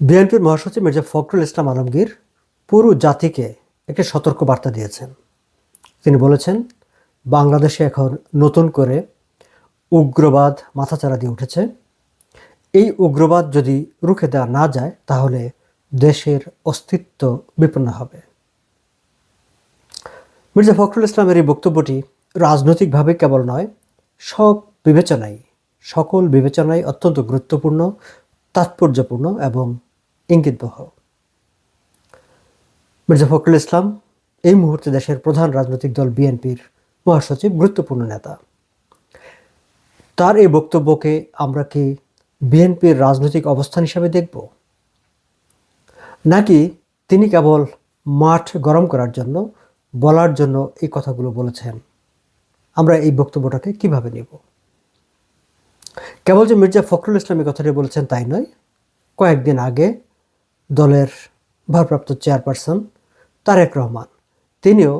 বিএনপির মহাসচিব মির্জা ফখরুল ইসলাম আলমগীর পুরো জাতিকে একটি সতর্ক বার্তা দিয়েছেন। তিনি বলেছেন, বাংলাদেশে এখন নতুন করে উগ্রবাদ মাথাচাড়া দিয়ে উঠেছে। এই উগ্রবাদ যদি রুখে দেওয়া না যায়, তাহলে দেশের অস্তিত্ব বিপন্ন হবে। মির্জা ফখরুল ইসলামের এই বক্তব্যটি রাজনৈতিকভাবে কেবল নয়, সব বিবেচনায়, সকল বিবেচনায় অত্যন্ত গুরুত্বপূর্ণ, তাৎপর্যপূর্ণ এবং ইঙ্গিতবহ মির্জা ফখরুল ইসলাম, এই মুহূর্তে দেশের প্রধান রাজনৈতিক দল বিএনপির মহাসচিব, গুরুত্বপূর্ণ নেতা। তার এই বক্তব্যকে আমরা কি বিএনপির রাজনৈতিক অবস্থান হিসাবে দেখব? নাকি তিনি কেবল মাঠ গরম করার জন্য, বলার জন্য এই কথাগুলো বলেছেন? আমরা এই বক্তব্যটাকে কীভাবে নেব? কেবল যে মির্জা ফখরুল ইসলাম এই কথাটি বলেছেন তাই নয়, কয়েকদিন আগে দলের ভারপ্রাপ্ত চেয়ারপারসন তারেক রহমান। তিনিও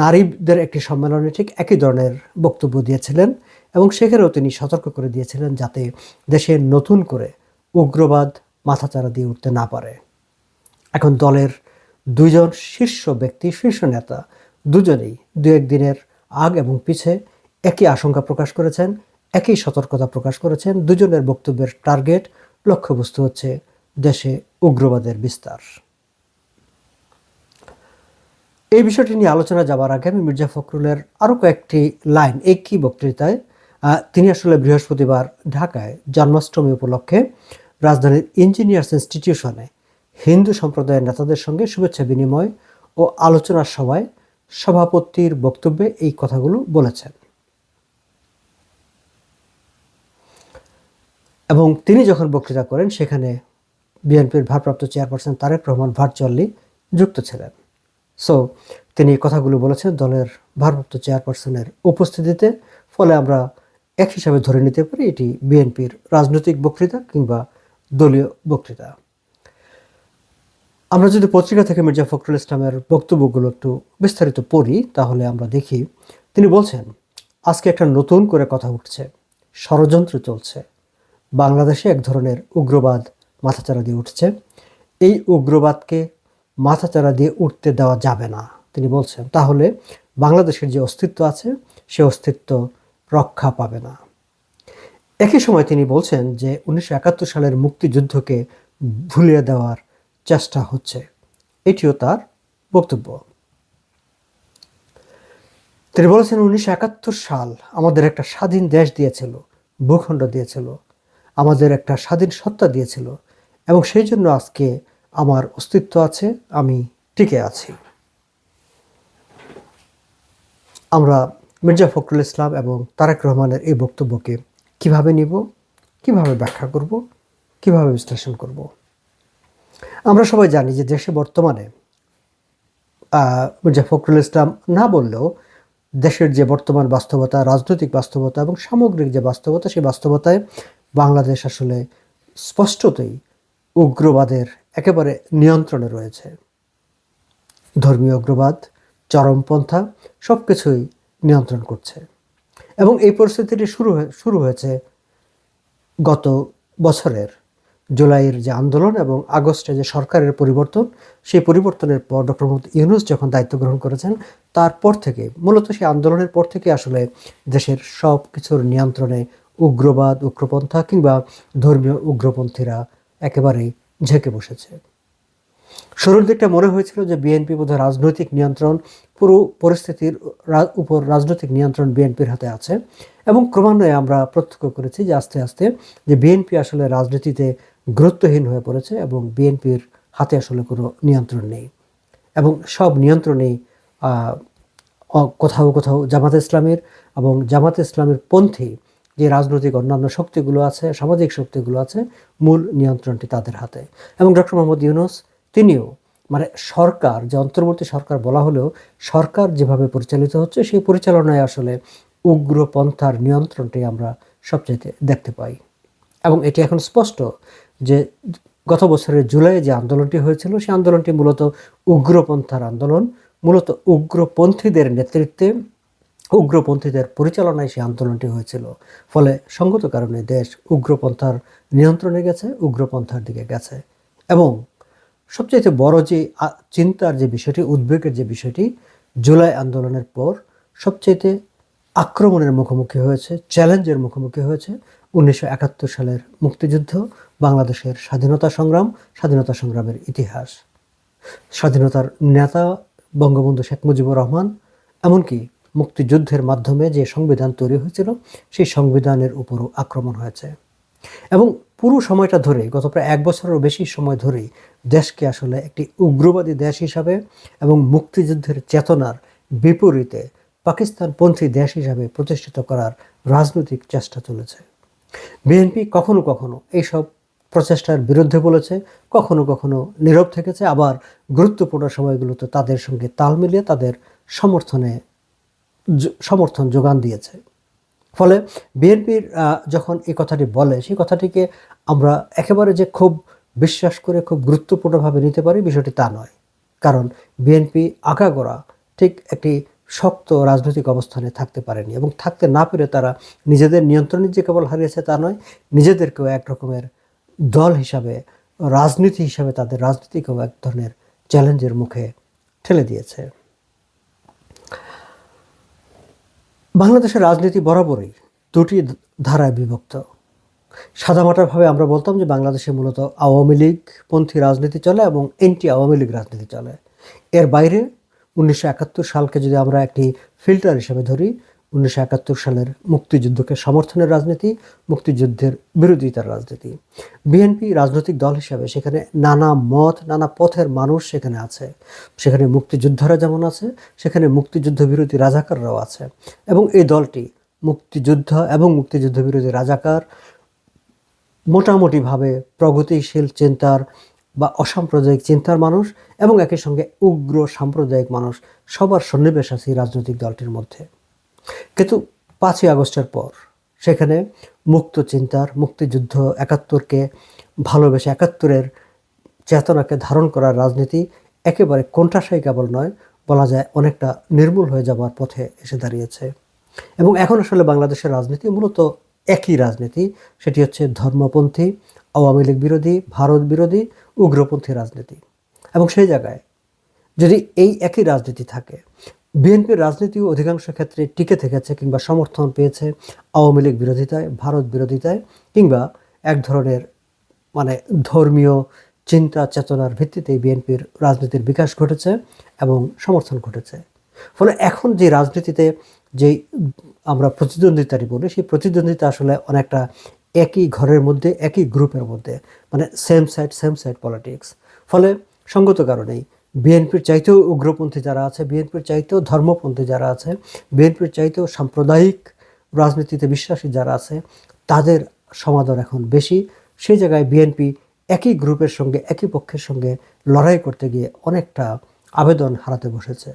নারীদের একটি সম্মেলনে ঠিক একই ধরনের বক্তব্য দিয়েছিলেন এবং সেখানেও তিনি সতর্ক করে দিয়েছিলেন যাতে দেশে নতুন করে উগ্রবাদ মাথাচাড়া দিয়ে উঠতে না পারে। এখন দলের দুইজন শীর্ষ ব্যক্তি, শীর্ষ নেতা দুজনেই দু একদিনের আগ এবং পিছে একই আশঙ্কা প্রকাশ করেছেন, একই সতর্কতা প্রকাশ করেছেন। দুজনের বক্তব্যের টার্গেট, লক্ষ্যবস্তু হচ্ছে দেশে উগ্রবাদের বিস্তার। এই বিষয়টি নিয়ে আলোচনা যাওয়ার আগে আমি মির্জা ফখরুলের আরও কয়েকটি লাইন একই বক্তৃতায় তিনি আসলে বৃহস্পতিবার ঢাকায় জন্মাষ্টমী উপলক্ষে রাজধানীর ইঞ্জিনিয়ার্স ইনস্টিটিউশনে হিন্দু সম্প্রদায়ের নেতাদের সঙ্গে শুভেচ্ছা বিনিময় ও আলোচনার সভায় সভাপতির বক্তব্যে এই কথাগুলো বলেছেন। এবং তিনি যখন বক্তৃতা করেন, সেখানে বিএনপির ভারপ্রাপ্ত চেয়ারপারসন তারেক রহমান ভার্চুয়ালি যুক্ত ছিলেন। সো তিনি কথাগুলো বলেছেন দলের ভারপ্রাপ্ত চেয়ারপারসনের উপস্থিতিতে। ফলে আমরা এক হিসাবে ধরে নিতে পারি এটি বিএনপির রাজনৈতিক বক্তৃতা কিংবা দলীয় বক্তৃতা। আমরা যদি পত্রিকা থেকে মির্জা ফখরুল ইসলামের বক্তব্যগুলো একটু বিস্তারিত পড়ি, তাহলে আমরা দেখি তিনি বলছেন, আজকে একটা নতুন করে কথা উঠছে। ষড়যন্ত্র চলছে। বাংলাদেশে এক ধরনের উগ্রবাদ মাথাচাড়া দিয়ে উঠছে। এই উগ্রবাদকে মাথাচাড়া দিয়ে উঠতে দেওয়া যাবে না, তিনি বলছেন। তাহলে বাংলাদেশের যে অস্তিত্ব আছে, সে অস্তিত্ব রক্ষা পাবে না। একই সময় তিনি বলছেন যে উনিশশো একাত্তর সালের মুক্তিযুদ্ধকে ভুলিয়ে দেওয়ার চেষ্টা হচ্ছে। এটিও তার বক্তব্য। তিনি বলেছেন, উনিশশো একাত্তর সাল আমাদের একটা স্বাধীন দেশ দিয়েছিল, ভূখণ্ড দিয়েছিল, আমাদের একটা স্বাধীন সত্তা দিয়েছিল এবং সেই জন্য আজকে আমার অস্তিত্ব আছে, আমি টিকে আছি। আমরা মির্জা ফখরুল ইসলাম এবং তারেক রহমানের এই বক্তব্যকে কীভাবে নিব, কীভাবে ব্যাখ্যা করব, কীভাবে বিশ্লেষণ করব? আমরা সবাই জানি যে দেশে বর্তমানে মির্জা ফখরুল ইসলাম না বললেও দেশের যে বর্তমান বাস্তবতা, রাজনৈতিক বাস্তবতা এবং সামগ্রিক যে বাস্তবতা, সেই বাস্তবতায় বাংলাদেশ আসলে স্পষ্টতই উগ্রবাদের একেবারে নিয়ন্ত্রণে রয়েছে। ধর্মীয় উগ্রবাদ, চরমপন্থা সব কিছুই নিয়ন্ত্রণ করছে। এবং এই পরিস্থিতিটি শুরু শুরু হয়েছে গত বছরের জুলাইয়ের যে আন্দোলন এবং আগস্টে যে সরকারের পরিবর্তন, সেই পরিবর্তনের পর ডক্টর মোহাম্মদ ইউনুস যখন দায়িত্ব গ্রহণ করেছেন, তারপর থেকে, মূলত সেই আন্দোলনের পর থেকে আসলে দেশের সব কিছুর নিয়ন্ত্রণে উগ্রবাদ, উগ্রপন্থা কিংবা ধর্মীয় উগ্রপন্থীরা একেবারেই ঝেঁকে বসেছে। শুরুর দিকটা মনে হয়েছিল যে বিএনপি বোধহয় রাজনৈতিক নিয়ন্ত্রণ, পুরো পরিস্থিতির উপর রাজনৈতিক নিয়ন্ত্রণ বিএনপির হাতে আছে এবং ক্রমান্বয়ে আমরা প্রত্যক্ষ করেছি যে আস্তে আস্তে যে বিএনপি আসলে রাজনীতিতে গুরুত্বহীন হয়ে পড়েছে এবং বিএনপির হাতে আসলে কোনো নিয়ন্ত্রণ নেই এবং সব নিয়ন্ত্রণেই কোথাও কোথাও জামাত ইসলামের এবং জামাত ইসলামের পন্থী যে রাজনৈতিক অন্যান্য শক্তিগুলো আছে, সামাজিক শক্তিগুলো আছে, মূল নিয়ন্ত্রণটি তাদের হাতে। এবং ডক্টর মোহাম্মদ ইউনুস, তিনিও মানে সরকার, যে অন্তর্বর্তী সরকার বলা হলেও সরকার যেভাবে পরিচালিত হচ্ছে, সেই পরিচালনায় আসলে উগ্রপন্থার নিয়ন্ত্রণটি আমরা সবচাইতে দেখতে পাই। এবং এটি এখন স্পষ্ট যে গত বছরের জুলাই যে আন্দোলনটি হয়েছিল, সেই আন্দোলনটি মূলত উগ্রপন্থার আন্দোলন, মূলত উগ্রপন্থীদের নেতৃত্বে উগ্রপন্থীদের পরিচালনায় সেই আন্দোলনটি হয়েছিল। ফলে সঙ্গত কারণে দেশ উগ্রপন্থার নিয়ন্ত্রণে গেছে, উগ্রপন্থার দিকে গেছে। এবং সবচেয়ে বড় যে চিন্তার যে বিষয়টি, উদ্বেগের যে বিষয়টি, জুলাই আন্দোলনের পর সবচেয়ে আক্রমণের মুখোমুখি হয়েছে, চ্যালেঞ্জের মুখোমুখি হয়েছে উনিশশো একাত্তর সালের মুক্তিযুদ্ধ, বাংলাদেশের স্বাধীনতা সংগ্রাম, স্বাধীনতা সংগ্রামের ইতিহাস। স্বাধীনতার নেতা বঙ্গবন্ধু শেখ মুজিবুর রহমান, এমনকি মুক্তিযুদ্ধের মাধ্যমে যে সংবিধান তৈরি হয়েছিল, সেই সংবিধানের উপরও আক্রমণ হয়েছে। এবং পুরো সময়টা ধরে গত প্রায় এক বছরেরও বেশি সময় ধরেই দেশকে আসলে একটি উগ্রবাদী দেশ হিসাবে এবং মুক্তিযুদ্ধের চেতনার বিপরীতে পাকিস্তানপন্থী দেশ হিসাবে প্রতিষ্ঠিত করার রাজনৈতিক চেষ্টা চলেছে। বিএনপি কখনো কখনো এইসব প্রচেষ্টার বিরুদ্ধে বলেছে, কখনো কখনো নীরব থেকেছে। আবার গুরুত্বপূর্ণ সময়গুলোতে তাদের সঙ্গে তাল মিলিয়ে তাদের সমর্থনে সমর্থন যোগান দিয়েছে। ফলে বিএনপির যখন এই কথাটি বলে, সেই কথাটিকে আমরা একেবারে যে খুব বিশ্বাস করে, খুব গুরুত্বপূর্ণভাবে নিতে পারি, বিষয়টি তা নয়। কারণ বিএনপি আগাগোড়া ঠিক একটি শক্ত রাজনৈতিক অবস্থানে থাকতে পারেনি এবং থাকতে না পেরে তারা নিজেদের নিয়ন্ত্রণে যে কেবল হারিয়েছে তা নয়, নিজেদেরকেও এক রকমের দল হিসাবে, রাজনীতি হিসাবে তাদের রাজনীতিকেও এক ধরনের চ্যালেঞ্জের মুখে ঠেলে দিয়েছে। বাংলাদেশের রাজনীতি বরাবরই দুটি ধারায় বিভক্ত। সাদামাটাভাবে আমরা বলতাম যে বাংলাদেশে মূলত আওয়ামী লীগপন্থী রাজনীতি চলে এবং এন্টি আওয়ামী লীগ রাজনীতি চলে। এর বাইরে উনিশশো একাত্তর সালকে যদি আমরা একটি ফিল্টার হিসেবে ধরি উনিশশো একাত্তর সালের মুক্তিযুদ্ধকে সমর্থনের রাজনীতি, মুক্তিযুদ্ধের বিরোধিতার রাজনীতি। বিএনপি রাজনৈতিক দল হিসাবে সেখানে নানা মত, নানা পথের মানুষ সেখানে আছে। সেখানে মুক্তিযোদ্ধারা যেমন আছে, সেখানে মুক্তিযুদ্ধ বিরোধী রাজাকাররাও আছে। এবং এই দলটি মুক্তিযুদ্ধ এবং মুক্তিযুদ্ধ বিরোধী রাজাকার মোটামুটিভাবে প্রগতিশীল চিন্তার বা অসাম্প্রদায়িক চিন্তার মানুষ এবং একই সঙ্গে উগ্র সাম্প্রদায়িক মানুষ সবার সন্নিবেশ আছে এই রাজনৈতিক দলটির মধ্যে। কিন্তু পাঁচই আগস্টের পর সেখানে মুক্ত চিন্তার, মুক্তিযুদ্ধ একাত্তরকে ভালোবেসে একাত্তরের চেতনাকে ধারণ করার রাজনীতি একেবারে কোণঠাসাই কেবল নয়, বলা যায় অনেকটা নির্মূল হয়ে যাওয়ার পথে এসে দাঁড়িয়েছে। এবং এখন আসলে বাংলাদেশের রাজনীতি মূলত একই রাজনীতি, সেটি হচ্ছে ধর্মপন্থী, আওয়ামী লীগ বিরোধী, ভারত বিরোধী, উগ্রপন্থী রাজনীতি। এবং সেই জায়গায় যদি এই একই রাজনীতি থাকে বিএনপির রাজনীতিও অধিকাংশ ক্ষেত্রে টিকে থেকেছে কিংবা সমর্থন পেয়েছে আওয়ামী লীগ বিরোধিতায়, ভারত বিরোধিতায় কিংবা এক ধরনের মানে ধর্মীয় চিন্তা চেতনার ভিত্তিতেই বিএনপির রাজনীতির বিকাশ ঘটেছে এবং সমর্থন ঘটেছে। ফলে এখন যে রাজনীতিতে যেই আমরা প্রতিদ্বন্দ্বিতাটি বলি, সেই প্রতিদ্বন্দ্বিতা আসলে অনেকটা একই ঘরের মধ্যে, একই গ্রুপের মধ্যে মানে same side same side politics ফলে সঙ্গত কারণেই বিএনপির চাইতেও উগ্রপন্থী যারা আছে, বিএনপির চাইতেও ধর্মপন্থী যারা আছে, বিএনপির চাইতেও সাম্প্রদায়িক রাজনীতিতে বিশ্বাসী যারা আছে, তাদের সমাদর এখন বেশি। সেই জায়গায় বিএনপি একই গ্রুপের সঙ্গে, একই পক্ষের সঙ্গে লড়াই করতে গিয়ে অনেকটা আবেদন হারাতে বসেছে।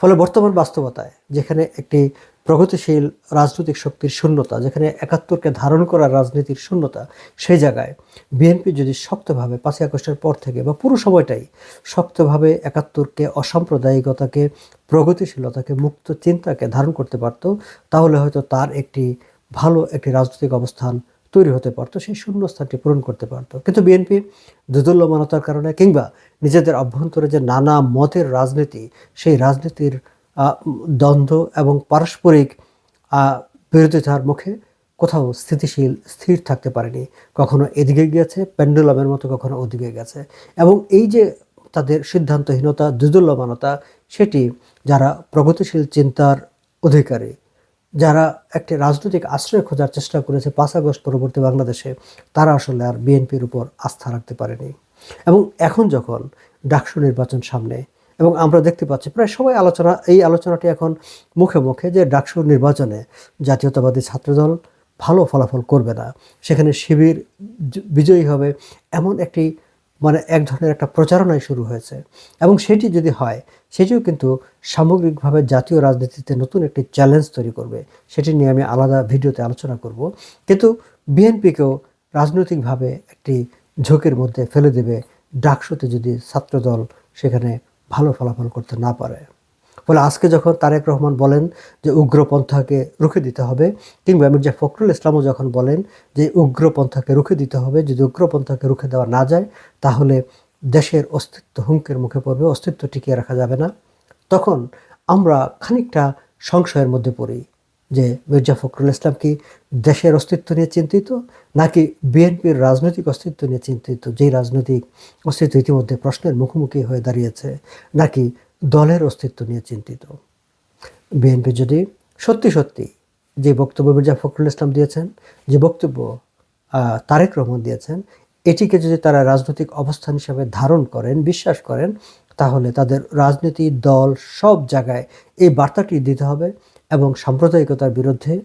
ফলে বর্তমান বাস্তবতায়, যেখানে একটি প্রগতিশীল রাজনৈতিক শক্তির শূন্যতা, যেখানে একাত্তরকে ধারণ করার রাজনীতির শূন্যতা, সেই জায়গায় বিএনপি যদি শক্তভাবে পাঁচই আগস্টের পর থেকে বা পুরো সময়টাই শক্তভাবে একাত্তরকে অসাম্প্রদায়িকতাকে, প্রগতিশীলতাকে, মুক্ত চিন্তাকে ধারণ করতে পারত, তাহলে হয়তো তার একটি ভালো একটি রাজনৈতিক অবস্থান তৈরি হতে পারতো, সেই শূন্যস্থানটি পূরণ করতে পারতো। কিন্তু বিএনপি দুদুল্যমানতার কারণে কিংবা নিজেদের অভ্যন্তরে যে নানা মতের রাজনীতি, সেই রাজনীতির দ্বন্দ্ব এবং পারস্পরিক বিরোধিতার মুখে কোথাও স্থিতিশীল, স্থির থাকতে পারেনি। কখনো এদিকে গিয়েছে, পেন্ডুলামের মতো কখনো ওদিকে গেছে। এবং এই যে তাদের সিদ্ধান্তহীনতা দুদুল্যমানতা সেটি যারা প্রগতিশীল চিন্তার অধিকারী, যারা একটি রাজনৈতিক আশ্রয় খোঁজার চেষ্টা করেছে পাঁচ আগস্ট পরবর্তী বাংলাদেশে, তারা আসলে আর বিএনপির উপর আস্থা রাখতে পারেনি। এবং এখন যখন ডাকসু নির্বাচন সামনে এবং আমরা দেখতে পাচ্ছি, প্রায় সবাই আলোচনা, এই আলোচনাটি এখন মুখে মুখে যে ডাকসু নির্বাচনে জাতীয়তাবাদী ছাত্রদল ভালো ফলাফল করবে না, সেখানে শিবির বিজয়ী হবে এমন একটি মানে এক ধরনের একটা প্রচারণাই শুরু হয়েছে। এবং সেটি যদি হয়, সেটিও কিন্তু সামগ্রিকভাবে জাতীয় রাজনীতিতে নতুন একটি চ্যালেঞ্জ তৈরি করবে। সেটি নিয়ে আমি আলাদা ভিডিওতে আলোচনা করব। কিন্তু বিএনপিকেও রাজনৈতিকভাবে একটি ঝোঁকের মধ্যে ফেলে দেবে ডাকসুতে যদি ছাত্রদল সেখানে ভালো ফলাফল করতে না পারে। ফলে আজকে যখন তারেক রহমান বলেন যে উগ্রপন্থাকে রুখে দিতে হবে, কিংবা মির্জা ফখরুল ইসলামও যখন বলেন যে উগ্রপন্থাকে রুখে দিতে হবে, যদি উগ্রপন্থাকে রুখে দেওয়া না যায়, তাহলে দেশের অস্তিত্ব হুমকির মুখে পড়বে, অস্তিত্ব টিকিয়ে রাখা যাবে না। তখন আমরা খানিকটা সংশয়ের মধ্যে পড়ি। যে মির্জা ফখরুল ইসলাম কি দেশের অস্তিত্ব নিয়ে চিন্তিত, নাকি বিএনপির রাজনৈতিক অস্তিত্ব নিয়ে চিন্তিত? যেই রাজনৈতিক অস্তিত্ব ইতিমধ্যে প্রশ্নের মুখোমুখি হয়ে দাঁড়িয়েছে, নাকি দলের অস্তিত্ব নিয়ে চিন্তিত? বিএনপি যদি সত্যি সত্যি যে বক্তব্য মির্জা ফখরুল ইসলাম দিয়েছেন, যে বক্তব্য তারেক রহমান দিয়েছেন, এটিকে যদি তারা রাজনৈতিক অবস্থান হিসাবে ধারণ করেন, বিশ্বাস করেন, তাহলে তাদের রাজনীতি, দল সব জায়গায় এই বার্তাটি দিতে হবে এবং সাম্প্রদায়িকতার বিরুদ্ধে,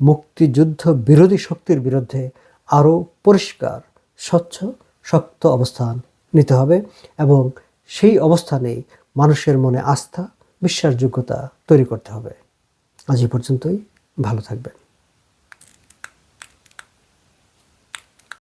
মুক্তিযুদ্ধ বিরোধী শক্তির বিরুদ্ধে আরও পরিষ্কার, স্বচ্ছ, শক্ত অবস্থান নিতে হবে এবং সেই অবস্থানেই মানুষের মনে আস্থা, বিশ্বাসযোগ্যতা তৈরি করতে হবে। আজ এই পর্যন্তই। ভালো থাকবেন।